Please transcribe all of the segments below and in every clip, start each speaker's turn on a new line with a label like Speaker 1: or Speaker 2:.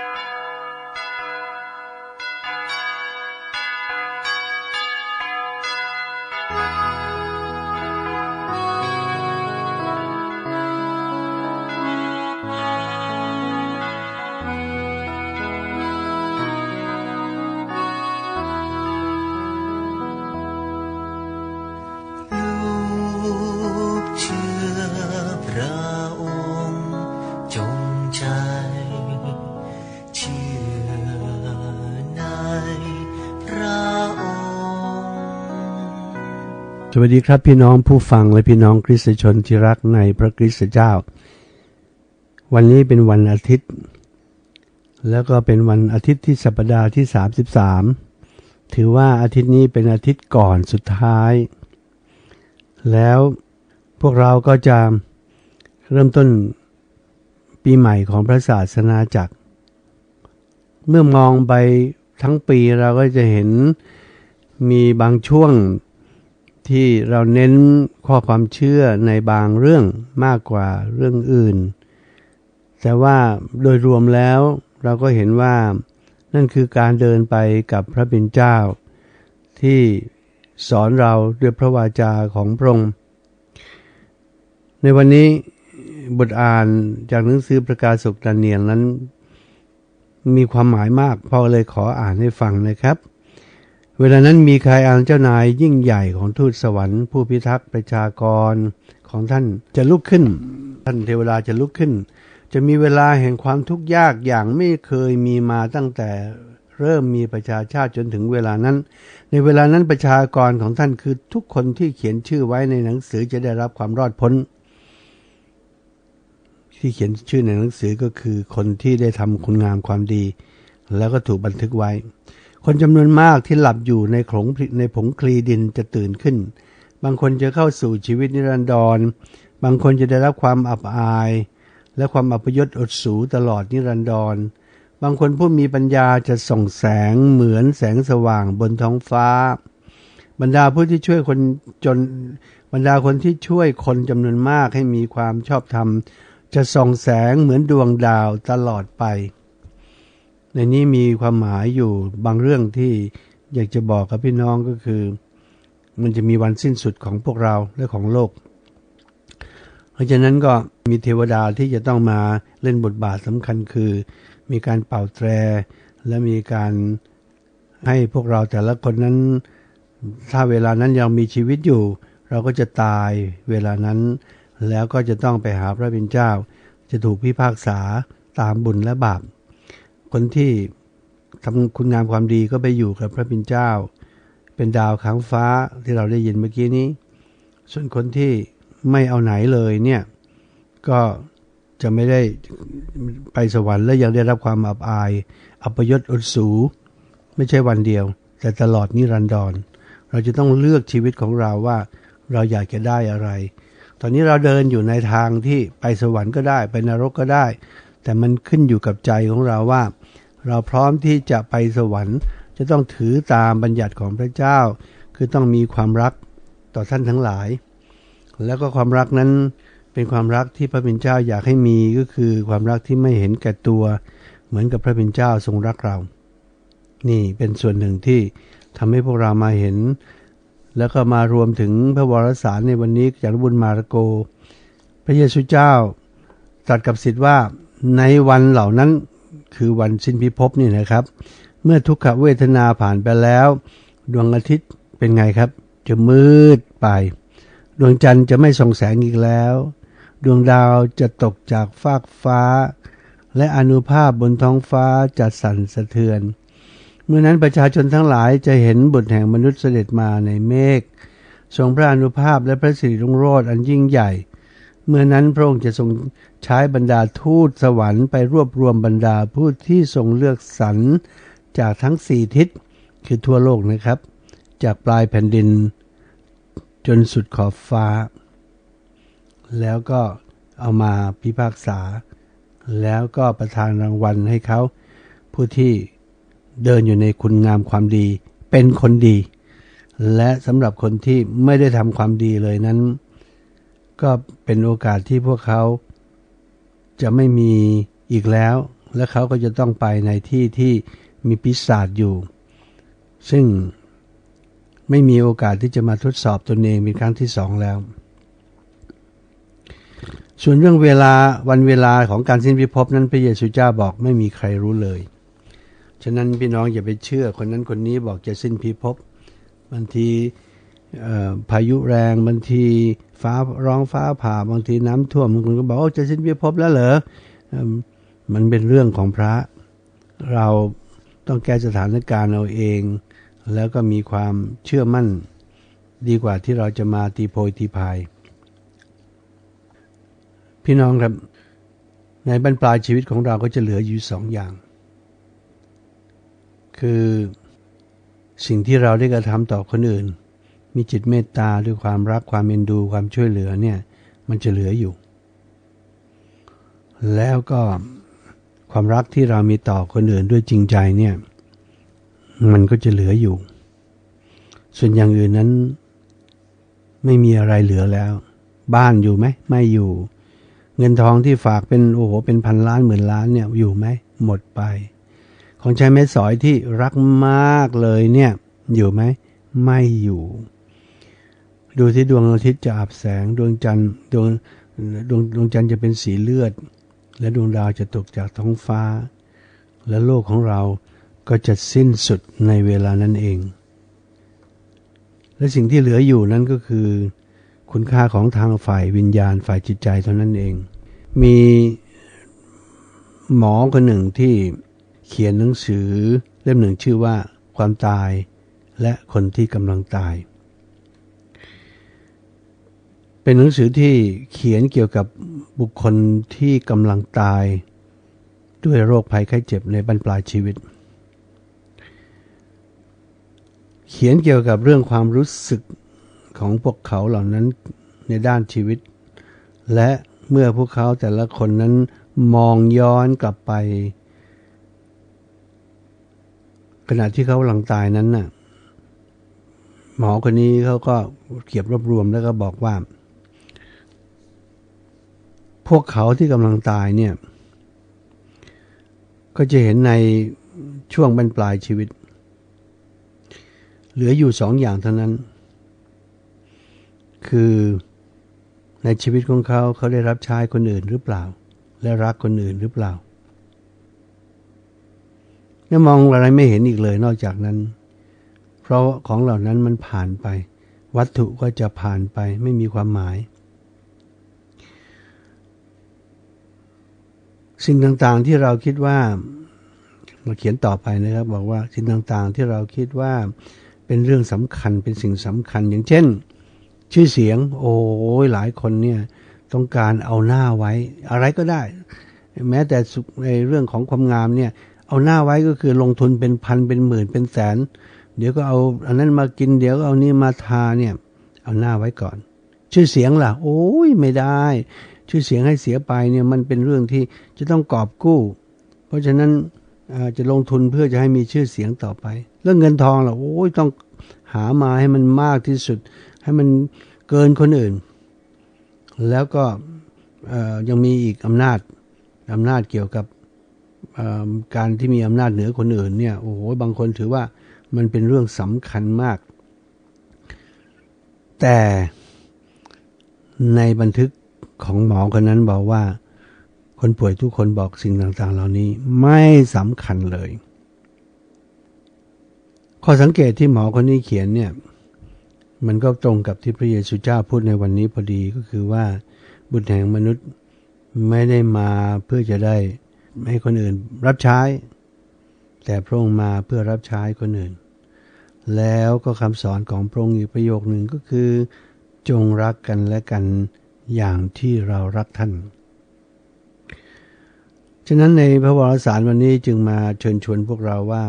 Speaker 1: thank you
Speaker 2: สวัสดีครับพี่น้องผู้ฟังและพี่น้องคริสตชนที่รักในพระคริสตเจ้า วันนี้เป็นวันอาทิตย์ แล้วก็เป็นวันอาทิตย์ที่สัปดาห์ที่ 33 ถือว่าอาทิตย์นี้เป็นอาทิตย์ก่อนสุดท้าย แล้วพวกเราก็จะเริ่มต้นปีใหม่ของพระศาสนาจักร เมื่อมองไปทั้งปีเราก็จะเห็นมีบางช่วง ที่เราเน้นข้อความเชื่อในบางเรื่องมากกว่าเรื่องอื่น แต่ว่าโดยรวมแล้วเราก็เห็นว่านั่นคือการเดินไปกับพระบิดเจ้า ที่สอนเราด้วยพระวาจาของพระองค์ในวันนี้บทอ่านจากหนังสือประกาศสุกดาเนียลนั้น มีความหมายมากพ่อเลยขออ่านให้ฟังนะครับ เวลานั้นมีใครอ่านเจ้านายยิ่งใหญ่ของทูตสวรรค์ผู้พิทักษ์ประชากรของท่านจะลุกขึ้น ท่านเทวดาจะลุกขึ้น จะมีเวลาแห่งความทุกข์ยากอย่างไม่เคยมีมาตั้งแต่เริ่มมีประชาชาติจนถึงเวลานั้น ในเวลานั้นประชากรของท่านคือทุกคนที่เขียนชื่อไว้ในหนังสือจะได้รับความรอดพ้น ที่เขียนชื่อในหนังสือก็คือคนที่ได้ทำคุณงามความดี แล้วก็ถูกบันทึกไว้ คนจำนวนมากที่หลับอยู่ในขลงในผงคลีดินจะตื่นขึ้น บางคนจะเข้าสู่ชีวิตนิรันดร บางคนจะได้รับความอับอาย และความอัปยศอดสูตลอดนิรันดร บางคนผู้มีปัญญาจะส่องแสงเหมือนแสงสว่างบนท้องฟ้า บรรดาผู้ที่ช่วยคนจนบรรดาคนที่ช่วยคนจำนวนมากให้มีความชอบธรรม จะส่องแสงเหมือนดวงดาวตลอดไป ในนี้มีความหมายอยู่บางเรื่องที่อยากจะบอกกับพี่น้องก็คือ มันจะมีวันสิ้นสุดของพวกเราและของโลก เพราะฉะนั้นก็มีเทวดาที่จะต้องมาเล่นบทบาทสำคัญคือ มีการเป่าแตร และมีการให้พวกเราแต่ละคนนั้น ถ้าเวลานั้นยังมีชีวิตอยู่ เราก็จะตายเวลานั้น แล้วก็จะต้องไปหาพระบิดเจ้า จะถูกพิพากษาตามบุญและบาป คนที่ทำคุณงามความดีก็ไปอยู่กับพระบิดเจ้า เป็นดาวค้างฟ้าที่เราได้ยินเมื่อกี้นี้ ส่วนคนที่ไม่เอาไหนเลยเนี่ยก็จะไม่ได้ไปสวรรค์และยังได้รับความอับอาย อัปยศอดสู ไม่ใช่วันเดียว แต่ตลอดนิรันดร เราจะต้องเลือกชีวิตของเราว่าเราอยากจะได้อะไร ตอนนี้เราเดินอยู่ในทางที่ไปสวรรค์ก็ได้ ไปนรกก็ได้ แต่มันขึ้นอยู่กับใจของเราว่า เราพร้อมที่จะไปสวรรค์ จะต้องถือตามบัญญัติของพระเจ้า คือต้องมีความรักต่อท่านทั้งหลาย แล้วก็ความรักนั้นเป็นความรักที่พระบิดเจ้าอยากให้มีก็คือความรักที่ไม่เห็นแก่ตัว เหมือนกับพระบิดเจ้าทรงรักเรา นี่เป็นส่วนหนึ่งที่ทำให้พวกเรามาเห็น แล้วก็มารวมถึงพระวรสารในวันนี้จากบุญมาระโก พระเยซูเจ้าตรัสกับสิทธิ์ว่าในวันเหล่านั้น คือวันสิ้นพิภพนี่นะครับ เมื่อทุกขเวทนาผ่านไปแล้ว ดวงอาทิตย์เป็นไงครับ จะมืดไป ดวงจันทร์จะไม่ส่องแสงอีกแล้ว ดวงดาวจะตกจากฟากฟ้า และอนุภาพบนท้องฟ้าจะสั่นสะเทือน เมื่อนั้นประชาชนทั้งหลายจะเห็นบุตรแห่งมนุษย์เสด็จมาในเมฆทรงพระอนุภาพและพระสิริรุ่งโรจน์อันยิ่งใหญ่ เมื่อนั้นพระองค์จะทรงใช้บรรดาทูตสวรรค์ไปรวบรวมบรรดาผู้ที่ทรงเลือกสรรจากทั้งสี่ทิศคือทั่วโลกนะครับ จากปลายแผ่นดิน จนสุดขอบฟ้า แล้วก็เอามาพิพากษา แล้วก็ประทานรางวัลให้เขาผู้ที่เดินอยู่ในคุณงามความดีเป็นคนดี และสำหรับคนที่ไม่ได้ทำความดีเลยนั้น ก็เป็นโอกาสที่พวกเขาจะไม่มีอีกแล้ว และเขาก็จะต้องไปในที่ที่มีปีศาจอยู่ ซึ่งไม่มีโอกาสที่จะมาทดสอบตนเองเป็นครั้งที่สองแล้ว ส่วนเรื่องเวลาวันเวลาของการสิ้นพิภพนั้นพระเยซูเจ้าบอกไม่มีใครรู้เลย ฉะนั้นพี่น้องอย่าไปเชื่อคนนั้นคนนี้บอกจะสิ้นพิภพบางที พายุแรงบางทีฟ้าร้องฟ้าผ่าบางทีน้ำท่วมบางคนก็บอกว่าจะสิ้นพิภพแล้วเหรอมันเป็นเรื่องของพระ เราต้องแก้สถานการณ์เราเอง แล้วก็มีความเชื่อมั่นดีกว่าที่เราจะมาตีโพยตีพาย พี่น้องครับ ในบรรปลายชีวิตของเราก็จะเหลืออยู่สองอย่าง คือสิ่งที่เราได้กระทำต่อคนอื่น มีจิตเมตตาด้วยความรักความเอ็นดูความช่วยเหลือเนี่ย มันจะเหลืออยู่ แล้วก็ความรักที่เรามีต่อคนอื่นด้วยจริงใจเนี่ย มันก็จะเหลืออยู่ ส่วนอย่างอื่นนั้น ไม่มีอะไรเหลือแล้ว บ้านอยู่ไหมไม่อยู่ เงินทองที่ฝากเป็นโอ้โหเป็นพันล้านหมื่นล้านเนี่ยอยู่ไหมหมดไป ของใช้เม็ดสอยที่รักมากเลยเนี่ย อยู่ไหมไม่อยู่ ดูที่ดวงอาทิตย์จะอับแสงดวงจันทร์ดวงดวงดวงจันทร์จะเป็นสีเลือด และดวงดาวจะตกจากท้องฟ้า และโลกของเราก็จะสิ้นสุดในเวลานั้นเอง และสิ่งที่เหลืออยู่นั้นก็คือ คุณค่าของทางฝ่ายวิญญาณฝ่ายจิตใจเท่านั้นเอง มีหมอคนหนึ่งที่เขียนหนังสือเล่มหนึ่งชื่อว่าความตายและคนที่กำลังตาย เป็นหนังสือที่เขียนเกี่ยวกับบุคคลที่กำลังตาย ด้วยโรคภัยไข้เจ็บในบรรปลายชีวิต เขียนเกี่ยวกับเรื่องความรู้สึกของพวกเขาเหล่านั้นในด้านชีวิต และเมื่อพวกเขาแต่ละคนนั้นมองย้อนกลับไป ขณะที่เขาหลังตายนั้นน่ะหมอคนนี้เขาก็เก็บรวบรวมแล้วก็บอกว่า พวกเขาที่กำลังตายเนี่ย ก็จะเห็นในช่วงบรรปลายชีวิต เหลืออยู่สองอย่างเท่านั้น คือในชีวิตของเขาเขาได้รับใช้คนอื่นหรือเปล่า และรักคนอื่นหรือเปล่าเนี่ยมองอะไรไม่เห็นอีกเลยนอกจากนั้น เพราะของเหล่านั้นมันผ่านไป วัตถุก็จะผ่านไปไม่มีความหมาย สิ่งต่างๆที่เราคิดว่าเราเขียนต่อไปนะครับ บอกว่าสิ่งต่างๆที่เราคิดว่าเป็นเรื่องสำคัญเป็นสิ่งสำคัญ อย่างเช่น ชื่อเสียง โอ้ยหลายคนเนี่ยต้องการเอาหน้าไว้ อะไรก็ได้ แม้แต่ในเรื่องของความงามเนี่ย เอาหน้าไว้ก็คือลงทุนเป็นพันเป็นหมื่นเป็นแสน เดี๋ยวก็เอาอันนั้นมากินเดี๋ยวก็เอานี่มาทาเนี่ย เอาหน้าไว้ก่อน ชื่อเสียงล่ะ โอ้ยไม่ได้ ชื่อเสียงให้เสียไปเนี่ยมันเป็นเรื่องที่จะต้องกอบกู้ เพราะฉะนั้นจะลงทุนเพื่อจะให้มีชื่อเสียงต่อไป เรื่องเงินทองเราโอ้ยต้องหามาให้มันมากที่สุด ให้มันเกินคนอื่น แล้วก็ยังมีอีกอำนาจอำนาจเกี่ยวกับการที่มีอำนาจเหนือคนอื่นเนี่ยโอ้โหบางคนถือว่ามันเป็นเรื่องสำคัญมาก แต่ในบันทึก ของหมอคนนั้นบอกว่า คนป่วยทุกคนบอกสิ่งต่างๆ เหล่านี้ไม่สำคัญเลย ข้อสังเกตที่หมอคนนี้เขียนเนี่ยมันก็ตรงกับที่พระเยซูเจ้าพูดในวันนี้พอดีก็คือว่า บุตรแห่งมนุษย์ไม่ได้มาเพื่อจะได้ให้คนอื่นรับใช้ แต่พระองค์มาเพื่อรับใช้คนอื่น แล้วก็คำสอนของพระองค์อีกประโยคหนึ่งก็คือ จงรักกันและกัน อย่างที่เรารักท่าน ฉะนั้นในพระวรสารวันนี้จึงมาเชิญชวนพวกเราว่า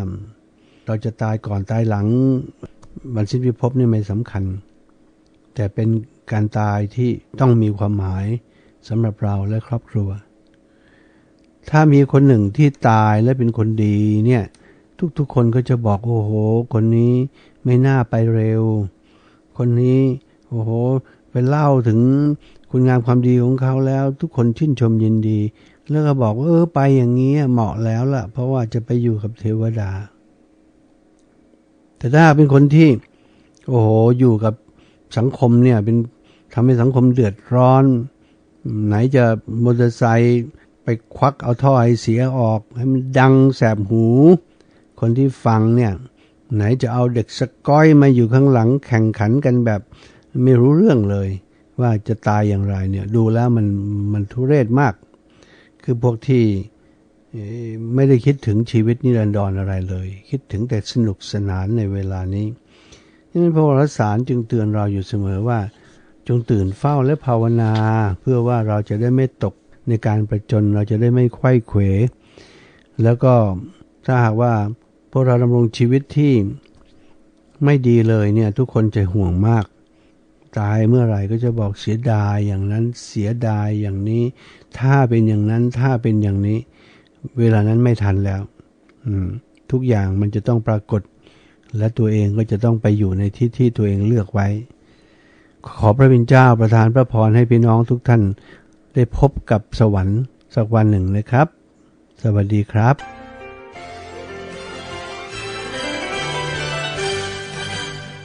Speaker 2: เราจะตายก่อนตายหลังบรรสิ้นพิภพนี่ไม่สำคัญ แต่เป็นการตายที่ต้องมีความหมายสำหรับเราและครอบครัว ถ้ามีคนหนึ่งที่ตายและเป็นคนดีเนี่ยทุกๆคนก็จะบอกโอ้โห คนนี้ไม่น่าไปเร็ว คนนี้โอ้โห ไปเล่าถึงคุณงามความดีของเขาแล้ว ทุกคนชื่นชมยินดี แล้วก็บอกว่าเออไปอย่างนี้เหมาะแล้วล่ะ เพราะว่าจะไปอยู่กับเทวดา แต่ถ้าเป็นคนที่ โอ้โหอยู่กับสังคมเนี่ย เป็นทำให้สังคมเดือดร้อน ไหนจะมอเตอร์ไซค์ไปควักเอาท่อไอเสียออก ให้มันดังแสบหู คนที่ฟังเนี่ย ไหนจะเอาเด็กสก้อยมาอยู่ข้างหลังแข่งขันกันแบบ ไม่รู้เรื่องเลย ว่าจะตายอย่างไรเนี่ยดูแล้วมันมันทุเรศมาก คือพวกที่ไม่ได้คิดถึงชีวิตนิรันดรอะไรเลย คิดถึงแต่สนุกสนานในเวลานี้ดังนั้นพระวรสารจึงเตือนเราอยู่เสมอว่า จงตื่นเฝ้าและภาวนา เพื่อว่าเราจะได้ไม่ตกในการประจนเราจะได้ไม่ไข้เขวแล้วก็ถ้าหากว่าพวกเราดำรงชีวิตที่ไม่ดีเลยเนี่ยทุกคนจะห่วงมาก ตายเมื่อไหร่ก็จะบอกเสียดายอย่างนั้นเสียดายอย่างนี้ ถ้าเป็นอย่างนั้นถ้าเป็นอย่างนี้ เวลานั้นไม่ทันแล้ว อืม ทุกอย่างมันจะต้องปรากฏ และตัวเองก็จะต้องไปอยู่ในที่ที่ตัวเองเลือกไว้ ขอพระบิณเจ้าประทานพระพรให้พี่น้องทุกท่าน ได้พบกับสวรรค์สักวันหนึ่งนะครับ สวัสดีครับ